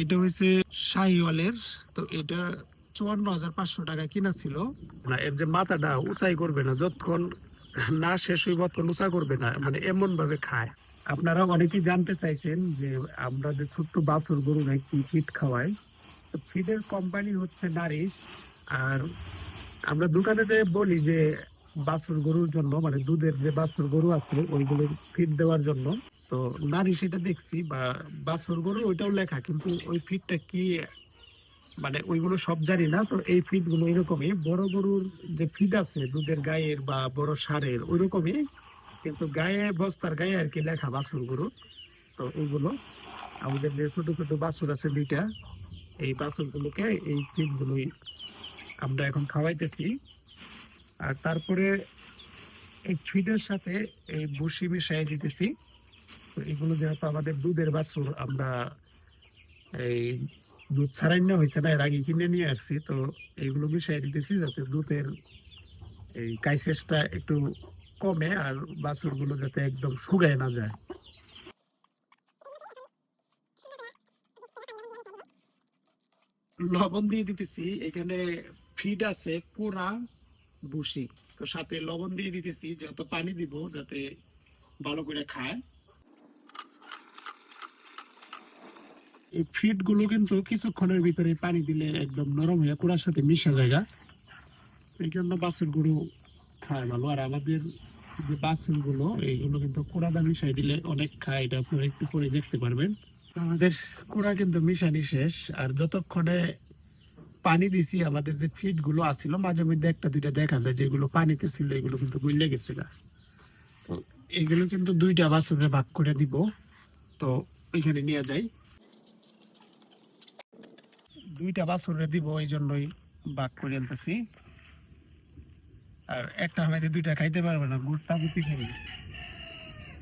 এটা হয়েছে শাহিওয়ালের, তো এটা চুয়ান্ন হাজার পাঁচশো টাকা কিনা ছিল। না, এর যে মাথাটা উঁচাই করবে না, যতক্ষণ না শেষ হইব ততক্ষণ উঁচা করবে না মানে এমন ভাবে খায়। আপনারা অনেকেই জানতে চাইছেন যে আমরা যে ছোট্ট বাছুর গরু কি ফিট খাওয়াই? তো ফিডের কোম্পানি হচ্ছে নারিশ, আর আমরা দোকানে যে বলি যে বাছুর গরুর জন্য মানে দুধের যে বাছুর গরু আছে, ওইগুলো ফিট দেওয়ার জন্য। তো নারী সেটা দেখছি বা বাছুর গরু ওইটাও লেখা, কিন্তু ওই ফিটটা কি মানে ওইগুলো সব জানি না, তো এই ফিটগুলো এরকমই। বড় গরুর যে ফিট আছে, দুধের গায়ের বা বড় সারের ওই রকমই কিন্তু গায়ে, বস্তার গায়ে আর কি লেখা বাছুর গরু। তো ওইগুলো আমাদের যে ছোট ছোট বাছুর আছে দুইটা, এই বাছুর গুলোকে এই ফিট গুলোই আমরা এখন খাওয়াইতেছি। আর তারপরে এই ফিডের সাথে এই ভুসি মিশাই দিতেছি। এগুলো যেহেতু আমাদের দুধের বাছুর, আমরা এই দুধ ছাড়াই না হয়েছে না, এর আগে কিনে নিয়ে আসছি, তো এইগুলো মিশাই দিতেছি যাতে দুধের এই কাইসেসটা একটু কমে আর বাছুরগুলো যাতে একদম শুকায় না যায়। লবণ দিয়ে দিতেছি, এখানে ফিড আছে কোরা বুসি তো সাথে লবণ দিয়ে দিতেছি, যত পানি দিব যাতে ভালো করে খায়। এই ফিডগুলো কিন্তু কিছুক্ষণের ভিতরে পানি দিলে একদম নরম হয়ে কুড়ার সাথে মিশা জায়গা এই জন্য বাছুরগুলো খায় ভালো। আর আমাদের যে বাছুরগুলো এইগুলো কিন্তু কুড়াটা মিশাই দিলে অনেক খায়। এটা আপনারা একটু পরে দেখতে পারবেন। আমাদের কুড়া কিন্তু মিশানি শেষ। আর যতক্ষণে পানি দিছি, আমাদের যে ফিডগুলো আছিল, মাঝে মধ্যে একটা, দুইটা দেখা যায় যেগুলো পানিতে ছিল, এগুলো কিন্তু গুইলে গেছে তো এগুলো কিন্তু দুইটা বাছুরে ভাগ করে দিব। তো ওইখানে নিয়ে যাই। দুইটা বাছুরে দিব এই জন্যই ভাগ করে আনতেছি। আর একটা মধ্যে দুইটা খাইতে পারবে না গুড়টা গুতি খাবে।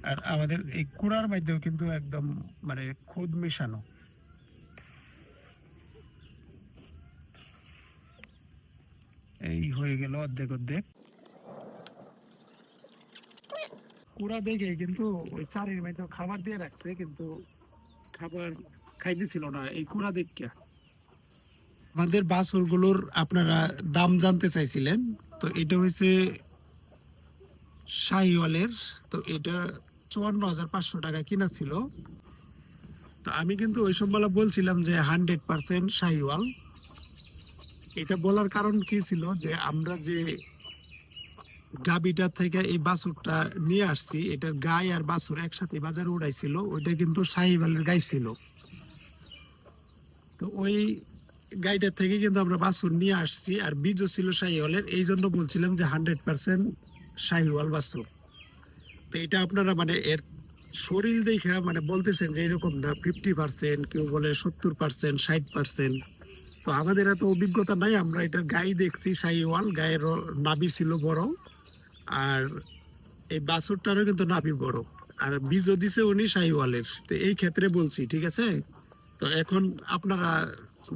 আর আমাদের এই কুড়ার মধ্যেও কিন্তু একদম মানে খুদ মেশানো। এই হয়ে গেল অর্ধেক অর্ধেক। কুড়া দেখে কিন্তু ওই চারির মধ্যে খাবার দিয়ে রাখছে, কিন্তু খাবার খাইতেছিল না, এই কুড়া দেখে। আমাদের বাছুরগুলোর আপনারা দাম জানতে চাইছিলেন, তো এটা হয়েছে শাহিওয়ালের, তো এটা চুয়ান্ন হাজার পাঁচশো টাকা কিনা ছিল। তো আমি কিন্তু ওই সময় বলছিলাম যে হান্ড্রেড পার্সেন্ট শাহিওয়াল। এটা বলার কারণ কি ছিল যে আমরা যে গাবিটা থেকে এই বাছুরটা নিয়ে আসছি এটার গাই আর বাছুর একসাথে বাজারে উড়াইছিল, ওইটা কিন্তু শাহিওয়ালের গাই ছিল। তো ওই গাইটার থেকে কিন্তু আমরা বাছুর নিয়ে আসছি, আর বীজও ছিল শাহিওয়ালের। এই জন্য বলছিলাম যে হান্ড্রেড পার্সেন্ট শাহিওয়াল বাছুর তো এটা আপনারা মানে এর শরীর দেখা মানে বলতেছেন যে এরকম না, ফিফটি পার্সেন্ট, কেউ বলে সত্তর পার্সেন্ট, ষাট পার্সেন্ট। তো আমাদের এত অভিজ্ঞতা নাই, আমরা এটার গায়ে দেখছি শাহিওয়াল, গায়ের নাভি ছিল বড়, আর এই বাছুরটারও কিন্তু নাভি বড়, আর বীজও দিছে উনি শাহিওয়ালের। তো এই ক্ষেত্রে বলছি, ঠিক আছে? তো এখন আপনারা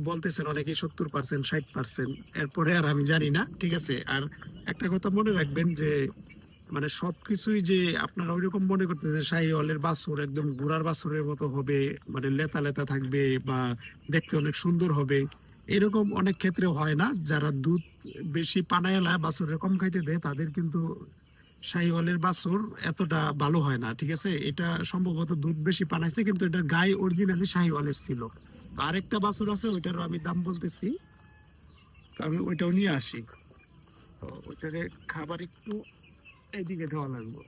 বলতেছেন অনেকে সত্তর পার্সেন্ট ষাট পার্সেন্ট এরপরে আর আমি জানি না, ঠিক আছে? আর একটা কথা মনে রাখবেন যে মানে যে আপনারা ওইরকম মনে করতেছেন শাহি হলের একদম বাছুরের মতো হবে মানে লেতা লেতা থাকবে বা দেখতে অনেক সুন্দর হবে, এরকম অনেক ক্ষেত্রে হয় না। যারা দুধ বেশি পানায়লা বাছুরের কম খাইতে দেয়, তাদের কিন্তু শাহিওয়ালের বাছুর এতটা ভালো হয় না, ঠিক আছে? এটা সম্ভবত দুধ বেশি পানাইছে, কিন্তু এটা গায়ে অরিজিনালি শাহিওয়ালের ছিল। আরেকটা বাছুর আছে, ওইটারও আমি দাম বলতেছি। আমি ওইটাও নিয়ে আসি। ওইটারে খাবার একটু এদিকে দেওয়া লাগবে।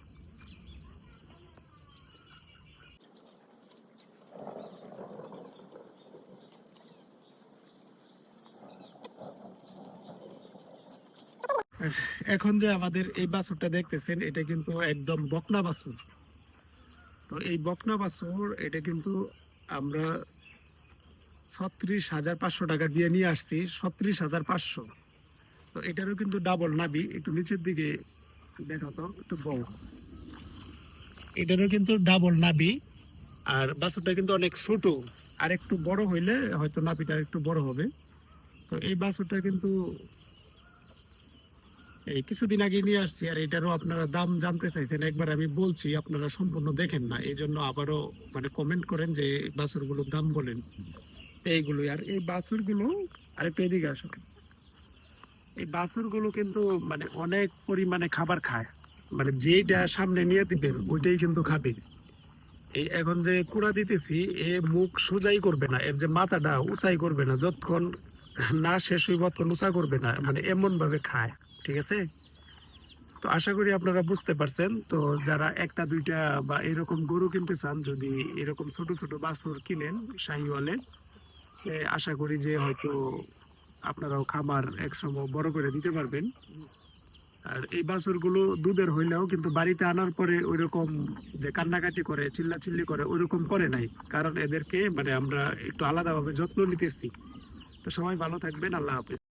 এখন যে আমাদের এই বাছুরটা দেখতেছেন, এটা কিন্তু একদম বকনা বাছুর। তো এই বকনা বাছুর, এটা কিন্তু আমরা ছত্রিশ হাজার পাঁচশো টাকা দিয়ে নিয়ে আসছি, ছত্রিশ হাজার পাঁচশো। তো এটারও কিন্তু ডাবল নাবি, একটু নিচের দিকে দেখো তো, একটু বড়। এটারও কিন্তু ডাবল নাবি, আর বাছুরটা কিন্তু অনেক ছোট। আর একটু বড় হইলে হয়তো নাবিটা একটু বড় হবে। তো এই বাছুরটা কিন্তু এই কিছুদিন আগে নিয়ে আসছি, আর এটারও আপনারা দাম জানতে চাইছেন, একবার আমি বলছি, আপনারা সম্পূর্ণ দেখেন না। এই জন্য আবারও মানে কমেন্ট করেন যে বাছুরগুলোর দাম বলেন। এইগুলো আর এই বাছুরগুলো আরেকটু এদিকে আসো। এই বাছুরগুলো কিন্তু মানে অনেক পরিমাণে খাবার খায়। মানে যেইটা সামনে নিয়ে দিবেন ওইটাই কিন্তু খাবে। এই এখন যে কুড়া দিতেছি, এ মুখ সোজাই করবে না, এর যে মাথাটা উঁচাই করবে না, যতক্ষণ না শেষ হইব ততক্ষণ উঁচা করবে না মানে এমন ভাবে খায়, ঠিক আছে? তো আশা করি আপনারা বুঝতে পারছেন। তো যারা একটা, দুইটা বা এরকম গরু কিনতে চান, যদি এরকম ছোট ছোট বাছুর কিনেন শাহিওয়ালে আশা করি যে হয়তো আপনারাও খামার একসময় বড় করে দিতে পারবেন। আর এই বাছুরগুলো দুধের হইলেও কিন্তু বাড়িতে আনার পরে ওই রকম যে কান্নাকাটি করে, চিল্লাচিল্লি করে, ওইরকম করে নাই। কারণ এদেরকে মানে আমরা একটু আলাদাভাবে যত্ন নিতেছি। তো সবাই ভালো থাকবেন, আল্লাহ হাফেজ।